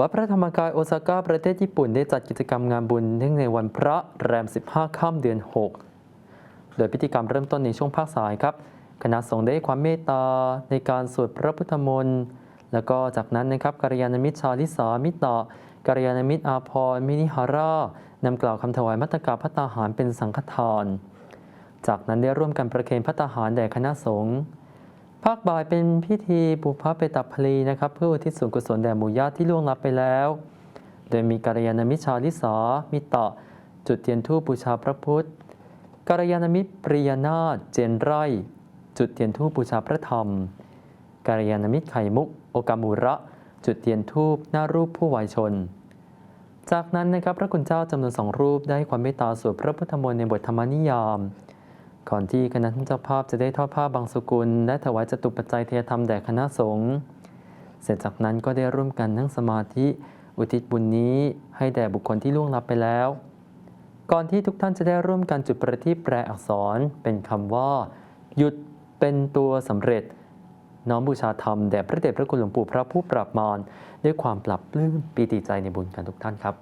วัดพระธรรมกายโอซาก้าประเทศญี่ปุ่นได้จัดกิจกรรมงานบุญเนื่องในวันพระแรม 15 ค่ำเดือน 6 โดยพิธีกรรมเริ่มต้นในช่วงภาคสายครับ คณะสงฆ์ได้ความเมตตาในการสวดพระพุทธมนต์ แล้วก็จากนั้นนะครับกัลยาณมิตรชาลิสามิตะกัลยาณมิตรอาพรมินิหารานำกล่าวคำถวายมัตตกาพัตตาหารเป็นสังฆทาน จากนั้นได้ร่วมกันประเคนพัตตาหารแด่คณะสงฆ์ ภาคบ่ายเป็นพิธีบุพเพตัพพลีนะครับ เพื่ออุทิศส่วนกุศลแด่หมู่ญาติที่ล่วงลับไปแล้ว โดยมีกัลยาณมิตรชาลิสามิตะจุดเทียนธูปบูชาพระพุทธกัลยาณมิตรปริยนาถเจนไรจุดเทียนธูปบูชาพระธรรมกัลยาณมิตรไข่มุก โอกามูระ จุดเทียนธูปหน้ารูปผู้วายชน จากนั้นนะครับพระคุณเจ้าจำนวนสองรูปได้ความเมตตาสวดพระพุทธมนต์ในบทธรรมนิยาม ก่อนที่คณะท่านเจ้าภาพจะได้ทอดผ้าบางสกุล และถวายจตุปัจจัยเทยธรรมแด่คณะสงฆ์เสร็จจากนั้นก็ได้ร่วมกันนั่งสมาธิอุทิศบุญนี้ให้แด่บุคคลที่ล่วงลับไปแล้ว ก่อนที่ทุกท่านจะได้ร่วมกันจุดประทีปแปลอักษรเป็นคำว่า หยุดเป็นตัวสำเร็จ น้อมบูชาธรรมแด่พระเดชพระคุณหลวงปู่พระผู้ปราบมารด้วยความปรับปลื้มปีติใจในบุญกันทุกท่านครับ